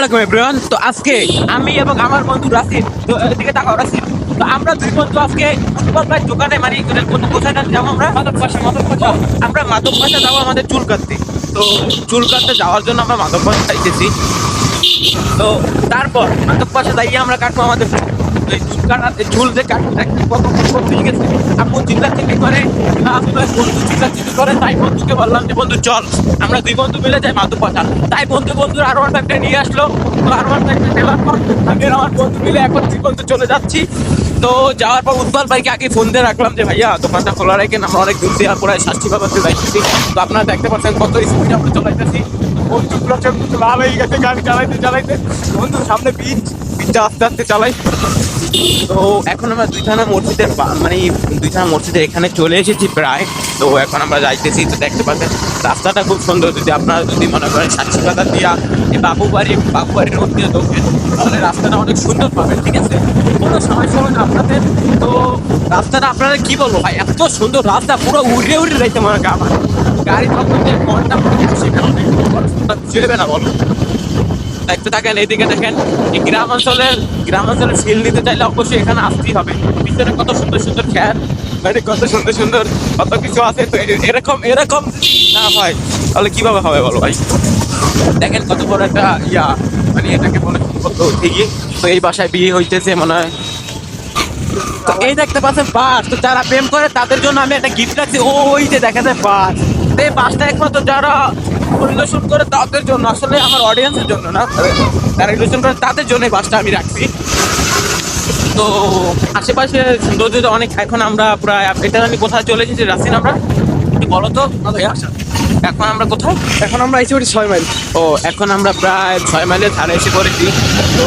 আলাইকুম এভরিওয়ান তো আজকে আমি এবং আমার বন্ধু রাসিন তো এদিকে তাকাও রাসিন তো আমরা দুই বন্ধু আজকে সুপার প্রাইস দোকানে মানে কোথায় যাব আমরা? মাদক পাশা মাদক পাশা। আমরা মাদক পাশা যাব আমাদের চুল কাটতে তো চুল কাটতে যাওয়ার জন্য আমরা মাদক পাশা চাইতেছি তো তারপর মাদক পাশা যাইয়ে আমরা কাটবো আমাদের এই চুল কাটাতে চুল যে কাটতে কত কষ্ট হয়ে গেছে আপু চিল্লা চিল্লি করে বন্ধু চিল্লা চিল্লি করে, তাই বন্ধুকে বললাম যে, বন্ধু, চল, আমরা দুই বন্ধু মিলে যাই মাদক পাশা তাই বন্ধু বন্ধুর আরও একটা নিয়ে আসলো। আরও একটা নেওয়ার পর, আমি আমার বন্ধু মিলে এখন দুই বন্ধু চলে যাচ্ছি। তো যাওয়ার পর উৎপল ভাইকে আগে ফোন দিয়ে রাখলাম যে, ভাইয়া, দোকানটা খোলা রাখেন আমরা অনেক দূর দিয়ে প্রায় ষাটটি বাবাতে যাইতেছি। তো আপনারা দেখতে পাচ্ছেন কত স্পিডে আমরা চলাইতেছি বন্ধুগুলো চোখ লাল হয়ে গেছে, গাড়ি চালাইতে চালাইতে। বন্ধু, সামনে বিচ বিচটা আস্তে আস্তে চালাই। তো এখন আমরা দুই থানা মসজিদের মানে দুই থানা মসজিদের এখানে চলে এসেছি প্রায়। তো এখন আমরা যাইতেছি, তো দেখতে পাচ্ছেন, রাস্তাটা খুব সুন্দর। যদি আপনারা যদি মনে করেন সাতশি পাতা দিয়া বাবু বাড়ি বাবু বাড়ির রোড দিয়ে ঢোকেন তাহলে রাস্তাটা অনেক সুন্দর পাবেন, ঠিক আছে? কোনো সমস্যা হবে না আপনাদের। তো রাস্তাটা আপনারা কি বলব ভাই, এত সুন্দর রাস্তা, পুরো উড়ে উড়ে যাইতে মনে হয় আমার। গাড়ি তখন ঘণ্টা সেখানে চলবে না বলো। দেখতে থাকেন এইদিকে দেখেন। এই গ্রামাঞ্চলের গ্রামাঞ্চলের ফিল নিতে চাইলে অবশ্যই এখানে আসতেই হবে। পিছনে কত সুন্দর সুন্দর খ্যার মানে কত সুন্দর সুন্দর কত কিছু আছে, তো এরকম এরকম না হয়। তাহলে কীভাবে হবে বলো ভাই? দেখেন কত বড় একটা ইয়া মানে এটাকে মনে কত ঠিকই তো এই বাসায় বিয়ে হইতেছে মনে হয়। তো এই দেখতে পাচ্ছেন বাস। তো যারা প্রেম করে, তাদের জন্য আমি একটা গিফট রাখছি। ও, ওই যে দেখা যায় বাস। এই বাসটা একমাত্র যারা পরিদর্শন করে তাদের জন্য আসলে আমার অডিয়েন্সের জন্য না যারা রিলেশন করে তাদের জন্য বাসটা আমি রাখছি। তো আশেপাশে সৌন্দর্য অনেক এখন আমরা প্রায় এটা আমি কোথায় চলে এসেছি রাসিন আমরা? বলো তো ভাইয়া এখন আমরা কোথায়? এখন আমরা এসে পড়ি ছয় মাইল। ও এখন আমরা প্রায় ছয় মাইলের ধারে এসে পড়েছি। তো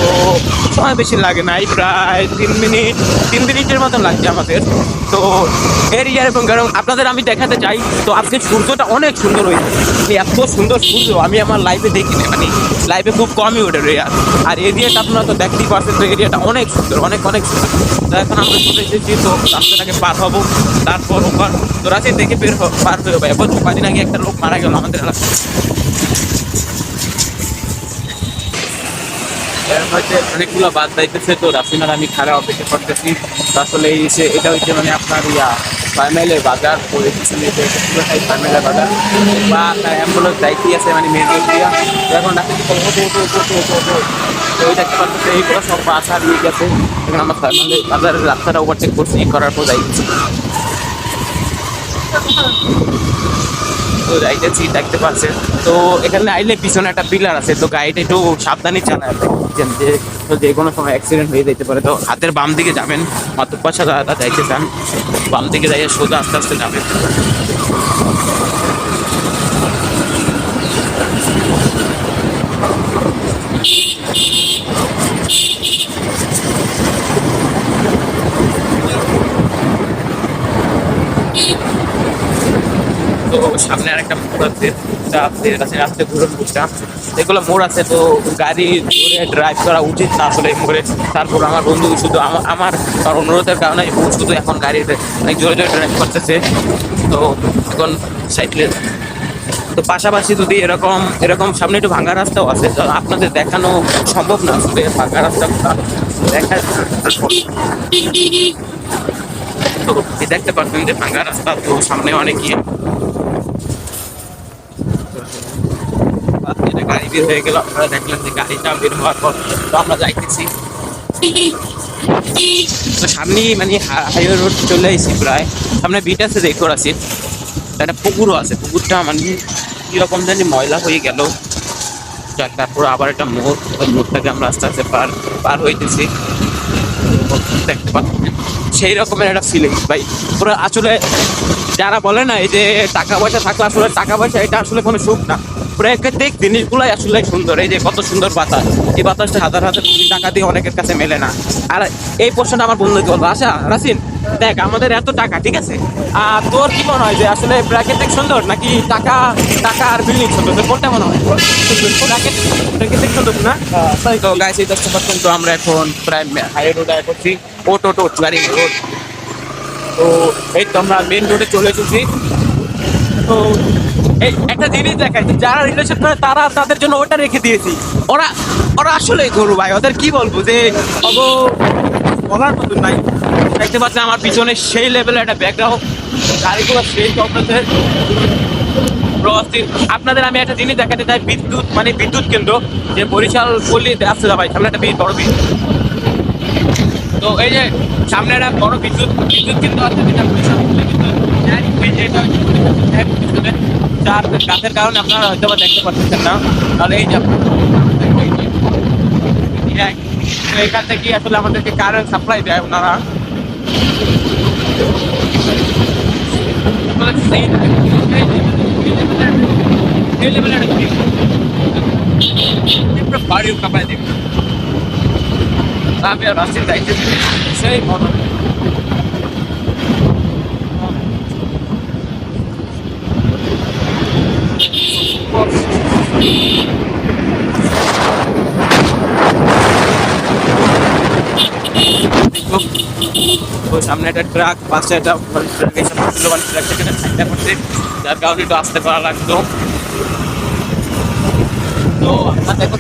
সময় বেশি লাগে নাই প্রায় তিন মিনিট তিন মিনিটের মতন লাগছে আমাদের। তো এরিয়ার এবং কারণ আপনাদের আমি দেখাতে চাই। তো আজকে সূর্যটা অনেক সুন্দর হয়েছে। মানে এত সুন্দর সূর্য, আমি আমার লাইফে দেখি দেখিনি। মানে লাইফে খুব কমই ওঠে এরিয়া আর এরিয়াটা আপনারা তো দেখতেই পাচ্ছেন তো এরিয়াটা অনেক সুন্দর, অনেক অনেক সুন্দর। তো এখন আমরা চলে এসেছি, তো রাস্তাটাকে পার হব। তারপর ওখান তো রাতে দেখে বের পার হয়ে যাব। এবার কদিন আগে একটা লোক মারা গেল আমাদের এলাকায় হচ্ছে অনেকগুলো বাদ দাইতেছে তো রাসিনার আমি খারাপ অপেক্ষা করতেছি। আসলে এই যে এটা হচ্ছে মানে আপনার ইয়া ফাইমেলের বাজার, তো এই বাজার। বা অ্যাম্বুলেন্স দায়িত্বই আছে মানে মেন রোড দিয়া। এখন তো ওই দেখতে পাচ্ছি এইগুলো সব বাস ইয়ে বাজারের রাস্তাটা ওভারটেক করছি, করার পর যাইতেছি। তো যাইতেছি দেখতে পাচ্ছেন তো এখানে আইলে পিছনে একটা পিলার আছে, তো গাড়িটা একটু সাবধানে চালায়। যে যে কোনো সময় অ্যাক্সিডেন্ট হয়ে যেতে পারে, তো হাতের বাম দিকে যাবেন মাতুপাশা দাদা যাইতে চান। বাম দিকে যাইয়ে সোজা আস্তে আস্তে যাবেন তো সামনে আরেকটা মোড় আছে রাস্তায় ঘুরন বুঝটা এগুলো মোড় আছে, তো গাড়ি ড্রাইভ করা উচিত না আসলে এই মোড়ে। তারপর আমার বন্ধু শুধু আমার অনুরোধের কারণে ও শুধু এখন গাড়িতে, অনেক জোরে জোরে ড্রাইভ করতেছে। তো এখন সাইকেলে তো পাশাপাশি যদি এরকম এরকম সামনে একটু ভাঙা রাস্তাও আছে, তো আপনাদের দেখানো সম্ভব না আসলে? ভাঙা রাস্তা দেখা তো দেখতে পাচ্ছেন যে ভাঙা রাস্তা তো সামনে অনেক ইয়ে এটা গাড়ি বের হয়ে গেল, আপনারা দেখলেন যে গাড়িটা বের হওয়ার পর তো আমরা যাইতেছি। তো সামনেই মানে হাইওয়ে রোড চলে এসেছি প্রায়। সামনে বিট আছে দেখতে আছি একটা পুকুরও আছে, পুকুরটা মানে কীরকম জানি ময়লা হয়ে গেল। তারপর আবার একটা মোড়, ওই মোড়টাকে আমরা আস্তে আস্তে পার পার হইতেছি। দেখতে পাচ্ছেন। সেই রকমের একটা ফিলিংস ভাই। পুরো আসলে যারা বলে না, এই যে টাকা পয়সা থাকলে আসলে টাকা পয়সা, এটা আসলে কোনো সুখ না। প্রাকৃতিক জিনিসগুলাই আসলে সুন্দর। এই যে কত সুন্দর বাতাস। এই বাতাসটা হাজার হাজার কোটি টাকা দিয়ে অনেকের কাছে মেলে না। আর এই প্রশ্নটা আমার বন্ধুকে বলব? আচ্ছা রাসিন, দেখ, আমাদের এত টাকা, ঠিক আছে? আর তোর কি মনে হয় যে আসলে প্রাকৃতিক সুন্দর নাকি টাকা টাকা আর বিল্ডিং সুন্দর? তোর কোনটা মনে হয়? প্রাকৃতিক সুন্দর না? তো গাইস এই দশটা পার্সেন্ট তো আমরা এখন প্রায় হাইওয়ে রোড করছি ও টোটো গাড়ি রোড তো এই তো আমরা মেন রোডে চলে এসেছি। তো এই, একটা জিনিস দেখাই যারা রিলেশন করে, তারা তাদের জন্য ওটা রেখে দিয়েছি। ওরা ওরা আসলে গরু ভাই, ওদের কি বলব যে অগ বলার মতন নাই। দেখতে পাচ্ছেন আমার পিছনে সেই লেভেলের একটা ব্যাকগ্রাউন্ড গাড়িগুলো সেই কমপ্লেসের আপনাদের আমি একটা জিনিস দেখাতে চাই, বিদ্যুৎ মানে বিদ্যুৎ কেন্দ্র, যে বরিশাল পল্লীতে আসছে ভাই, সামনে একটা বড় বিদ্যুৎ তো এই যে সামনে একটা বড় বিদ্যুৎ বিদ্যুৎ কেন্দ্র আছে যেটা বরিশাল পল্লী বিদ্যুৎ। এই যে এটা এক পিছনে চার গাছের কারণে আপনারা হয়তো বা দেখতে পাচ্ছেন না তাহলে এই যে আপনারা- এই যে- এই- তো এখান থেকে আসলে আমাদেরকে কারেন্ট সাপ্লাই দেয় ওনারা আপনারা সেই সেই লেভেলের একটা জিনিস। পুরো বাড়িও কাঁপায় দেবে আমি আর রাস্তায় যাইতেছি সেই মনে তো সামনে একটা ট্রাক, পাশে একটা যার কারণে একটু আসতে পারা লাগতো। তো দেখো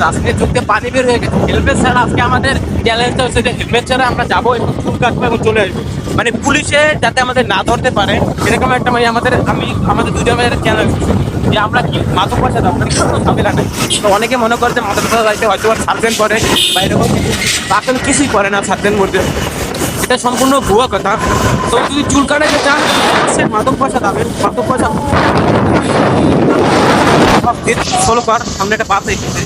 পানি বের হয়ে গেছে। ছাড়া আজকে আমাদের যে ছাড়া আমরা যাব এবং চুল মানে পুলিশে যাতে আমাদের না ধরতে পারে, এরকম একটা মানে আমাদের, আমি, আমাদের দুজনের চ্যালেঞ্জ যে আমরা কি, মাদক পয়সা দাম মানে তো অনেকে মনে করে যে মাদক পয়সা হয়তো সার্ভেন করে বা এরকম। কিছু কিছুই করে না সার্ভেন মধ্যে এটা সম্পূর্ণ ভুয়া কথা। তো যদি চুল কাটাতে চান সে মাদক পয়সা দাবেন মাদক পয়সা ফলো কর সামনে একটা বাস এসেছে।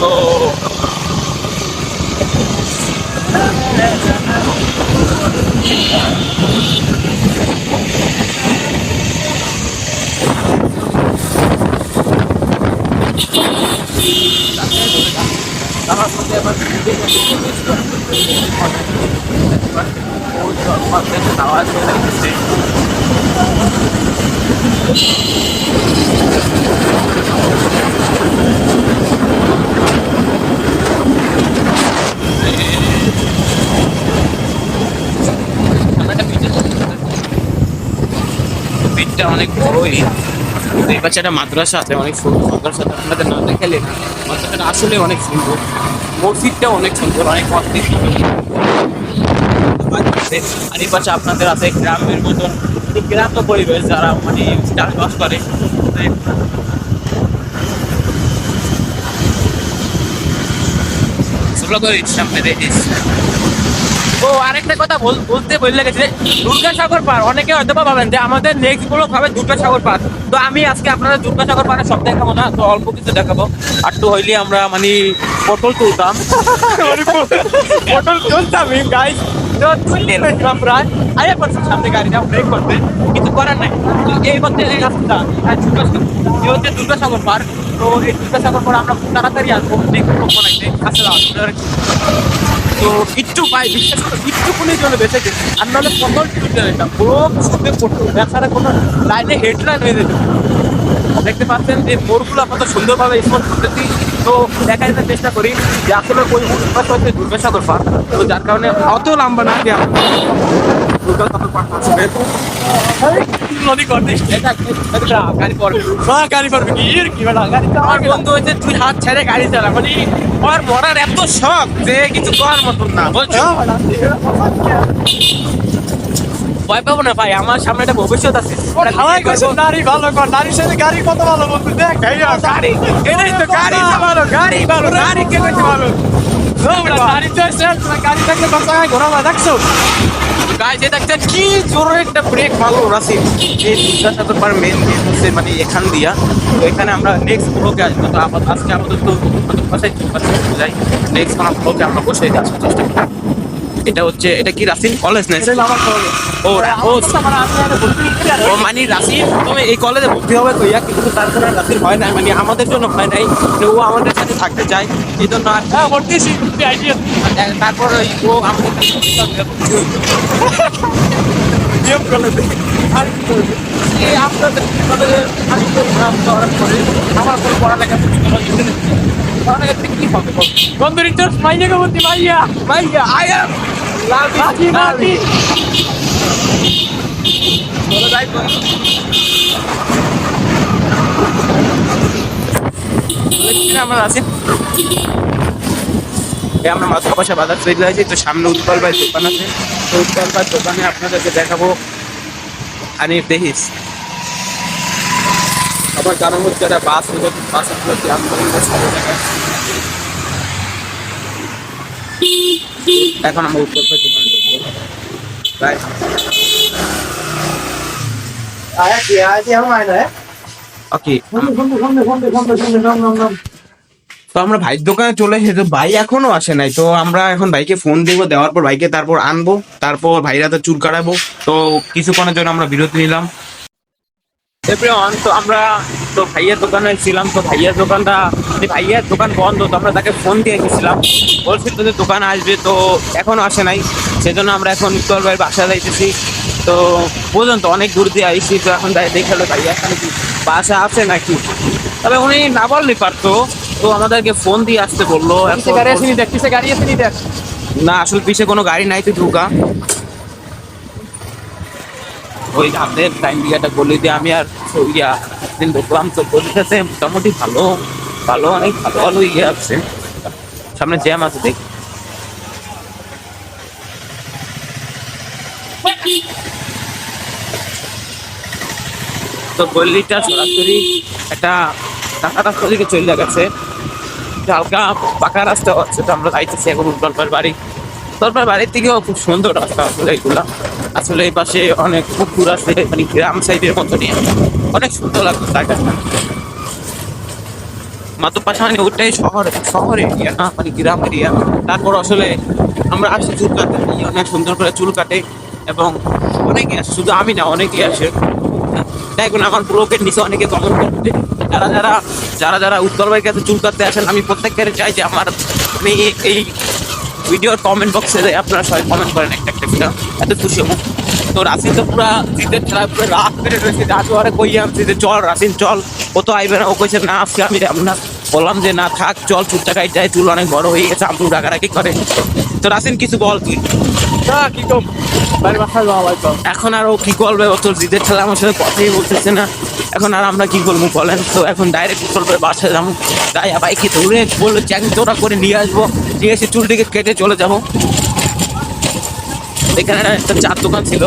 তো অনেক বড়ই। এই একটা মাদ্রাসা আছে, অনেক সুন্দর। মাদ্রাসাটা আপনাদের না দেখালে মাদ্রাসাটা আসলে অনেক সুন্দর। মসজিদটা অনেক সুন্দর, অনেক অস্থির আর এই পাশে আপনাদের আছে গ্রামের মতন এই গ্রাম তো পরিবেশ যারা মানে চাষবাস করে। সামনে দেখিস ও, আরেকটা কথা বল- বলতে বললে গেছে দুর্গাসাগর পার, অনেকে হয়তো বা ভাবেন যে আমাদের নেক্সটগুলো হবে দুর্গাসাগর পার। তো আমি আজকে আপনাদের দুর্গাসাগর পারে সব দেখাবো না, তো অল্প কিছু দেখাবো। আর তো হইলে আমরা মানে পটল তুলতাম। পটল তুলতাম গাইস তো তুললে প্রায় আয়া করছে সামনে গাড়িটা ব্রেক করতে। কিছু করার নাই। তো এই হচ্ছে এই রাস্তা আর তো এই দুর্গাসাগর পার আমরা তাড়াতাড়ি আসব। নেক্সট ব্লগ বানাইতে আসলে আপনারা তো একটু পাই বিশ্বাস করো একটুকুনির জন্য বেঁচে গেছি আর নাহলে পটল টুটে যেতাম পুরো শুধু পটল। ব্যবসাটা কোনো লাইনে হেডলাইন হয়ে যেত। দেখতে পাচ্ছেন যে মোড়গুলো কত সুন্দরভাবে স্পট করতেছি। তো দেখাইতে চেষ্টা করি যে আসলে ওই উৎপাদ হচ্ছে দুর্গাসাগর পার্ক তো যার কারণে অত লম্বা না যে দুর্গাসাগর পার্ক আসবে নদী করতে। গাড়ি পড়বে। হ্যাঁ গাড়ি পড়বে। কি এর কি বেটা? গাড়ি আমার বন্ধু হচ্ছে তুই হাত ছেড়ে গাড়ি চালা। মানে ওর মরার এত শখ যে কিছু করার মতন না বুঝছ? ভয় পাবো না ভাই আমার সামনে একটা ভবিষ্যৎ আছে। হাওয়াই কইছে নারী ভালো কর নারীর সাথে গাড়ি কত ভালো বন্ধু দেখ। গাড়ি এটাই তো গাড়ি ভালো গাড়ি ভালো গাড়ি কে ভালো? গাড়ি থাকলে কত ঘোরাবা দেখছ? কি জোরে একটা ব্রেক মারলো রাসিম এই দুর্গাসাগর পার মেন গেট হচ্ছে মানে এখান দিয়া তো এখানে আমরা নেক্সট ব্লকে আসব। তো আপাতত আজকে আপাতত বাসায় যাই। নেক্সট কোনো ব্লকে আমরা বসে আসার চেষ্টা করি এটা হচ্ছে এটা কি রাসিম কলেজ। না ও ও মানে রাসির তুমি এই কলেজে ভর্তি হবে কইয়া কিন্তু তারপরে রাসির হয় না মানে আমাদের জন্য হয় নাই ও আমাদের সাথে থাকতে চায় এই জন্য আর হ্যাঁ তারপর ও আমাদের আর আপনাদের তো আমার কোনো পড়ালেখা কি হবে বল? বন্ধুর ইন্টারেস্ট মাইয়া গো মাইয়া মাইয়া। দেখছি না আমরা মাথা পয়সা বাজার চলে তো সামনে উৎপল ভাই দোকান আছে তো উৎপল ভাই দোকানে আপনাদেরকে দেখাবো হানিফ দেখিস আবার কারণ হচ্ছে একটা বাস হলো বাসের এখন আমরা উত্তর পেতে তো আমরা ভাইয়ের দোকানে চলে এসেছি ভাই এখনও আসে নাই। তো আমরা এখন ভাইকে ফোন দিব দেওয়ার পর ভাইকে তারপর আনব তারপর ভাইরা তো চুল কাটাবো। তো কিছুক্ষণের জন্য আমরা বিরতি নিলাম। এভরিওয়ান তো আমরা তো ভাইয়ের দোকানে ছিলাম তো ভাইয়ার দোকানটা ভাইয়ের দোকান বন্ধ তো আমরা তাকে ফোন দিয়ে গেছিলাম বলছিল যে দোকান আসবে তো এখনও আসে নাই। সেজন্য আমরা এখন উত্তর ভাইয়ের বাসা যাইতেছি। তো পর্যন্ত অনেক দূর দিয়ে আইসি তো এখন যাই দেখে হলো ভাইয়া এখানে কি বাসা আছে নাকি। তবে উনি না বললে পারতো তো আমাদেরকে ফোন দিয়ে আসতে বলল। গাড়ি আসেনি দেখ গাড়ি আসেনি দেখ। না আসলে পিছে কোনো গাড়ি নাই তুই ঢুকা। ওই আমাদের টাইম দিয়াটা বলে দিয়ে আমি আর ইয়া দিন দেখলাম তো বলতেছে মোটামুটি ভালো ভালো, অনেক ভালো ভালো ইয়ে আছে। সামনে জ্যাম আছে, দেখ। তো গল্লিটা সরাসরি একটা টাকা রাস্তা দিকে চলে গেছে। হালকা পাকা রাস্তা আছে, তো আমরা যাইতেছি এখন উত্তরপার বাড়ি। উত্তরপার বাড়ির থেকেও খুব সুন্দর রাস্তা আসলে এগুলা। আসলে এই পাশে অনেক পুকুর আছে মানে গ্রাম সাইডের মতো নিয়ে অনেক সুন্দর লাগছে জায়গাটা। মাত্র পাশে মানে ওটাই শহর শহর এরিয়া না মানে গ্রাম এরিয়া তারপর আসলে আমরা আসি চুল কাটতে। অনেক সুন্দর করে চুল কাটে এবং অনেকে আসে, শুধু আমি না, অনেকেই আসে। দেখুন আমার ব্লগের নিচে অনেকে কমেন্ট করতে যারা যারা যারা যারা উত্তরবাড়ির কাছে চুল কাটতে আসেন, আমি প্রত্যেকের চাই যে আমার আমি এই ভিডিওর কমেন্ট বক্সে আপনারা সবাই কমেন্ট করেন একটা একটা ভিডিও এত খুশি হব। তো রাসিন তো পুরা শীতের খেলা, পুরো রাত পেরে রয়েছে। রাজু আরে কই আনছি যে, চল রাসিন চল। ও তো আইবে না, ও কইছে, না, আজকে আমি আপনার বললাম যে, না, থাক, চল চুল টাকায় যাই। চুল অনেক বড় হয়ে গেছে আমরু রাগারাগি করে। তো রাসিন কিছু বল তুই। এখন আর ও কি করবে? ও তোর জিদের ঠেলা আমার সাথে কথাই বলতেছে না। এখন আর আমরা কি করব বলেন তো? এখন ডাইরেক্ট করবে বাসায় যাব। গায়ে বাইকে ধরে বলল চ্যাং তোরা করে নিয়ে আসব। নিয়ে এসে চুলটিকে কেটে চলে যাব। এখানে একটা চার দোকান ছিল।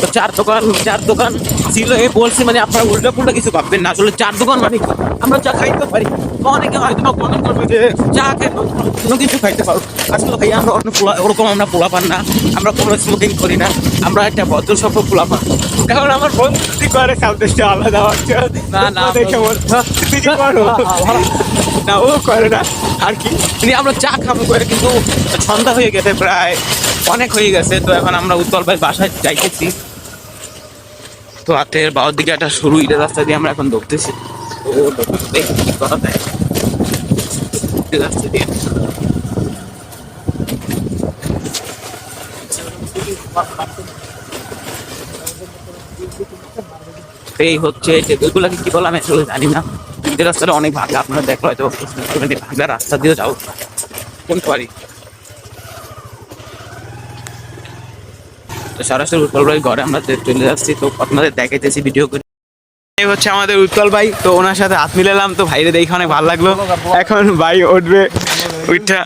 তো চার দোকান চার দোকান। ছিল এ বলছি মানে আপনারা উল্টা পুল্টা কিছু ভাববেন না আসলে চার দোকান মানে আমরা চা খাইতে পারি। অনেকে হয়তো বা মনে করবে যে চা খেয়ে কোনো কিছু খাইতে পারো। আসলে ভাই আমরা অন্য পোলা ওরকম আমরা পোলা পান না। আমরা কোনো স্মোকিং করি না। আমরা একটা ভদ্র সফর পোলা পান। এখন আমার বন্ধু যদি করে সাবদেশটা আলাদা হচ্ছে। না, না, দেখে হয়, কি করো? না ও করে না। আর কি? মানে আমরা চা খাব করে কিন্তু সন্ধ্যা হয়ে গেছে প্রায় অনেক হয়ে গেছে। তো এখন আমরা উত্তর ভাই বাসায় যাইতেছি। তো হাতের বাবার দিকে একটা সরু ইটের রাস্তা দিয়ে আমরা এখন ঢুকতেছি এই হচ্ছে এগুলাকে কি বলে আমি আসলে জানি না। ইটের রাস্তাটা অনেক ভাগা আপনারা দেখল হয়তো ভাগা রাস্তা দিয়ে যাও। কোন পারি সরাসরি উৎপল ভাই ঘরে আমরা চলে যাচ্ছি। তো আপনাদের দেখাইতেছি ভিডিও করে। এই হচ্ছে আমাদের উৎপল ভাই। তো ওনার সাথে হাত মিলালাম। তো ভাইরে দেখে অনেক ভালো লাগল। এখন ভাই উঠবে। উঠা।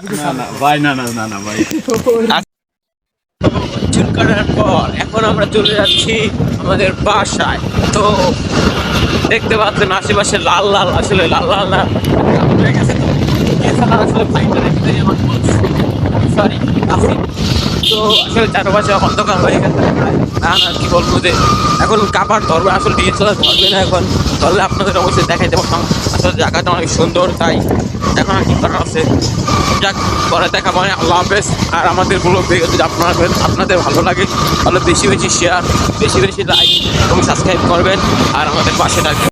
ভাই না না না না ভাই। চুল কাটার পর এখন আমরা চলে যাচ্ছি আমাদের বাসায়। তো দেখতে পাচ্ছেন আশেপাশে লাল লাল আসলে লাল লাল লাল হয়ে এছাড়া আসলে ভাইটা দেখতে আমার সরি তো আসলে চারপাশে অন্ধকার হয়ে গেছে না না কি বলব যে এখন কাপার ধরবে আসলে ডিএসএলআর ধরবে না এখন ধরলে আপনাদের অবশ্যই দেখাইতে পারতাম আসলে জায়গাটা অনেক সুন্দর তাই এখন আর কি করার আছে যাক পরে দেখা মানে আল্লাহ হাফেজ আর আমাদের ব্লগ দেখে যদি আপনাদের আপনাদের ভালো লাগে তাহলে বেশি বেশি শেয়ার বেশি বেশি লাইক এবং সাবস্ক্রাইব করবেন আর আমাদের পাশে থাকবেন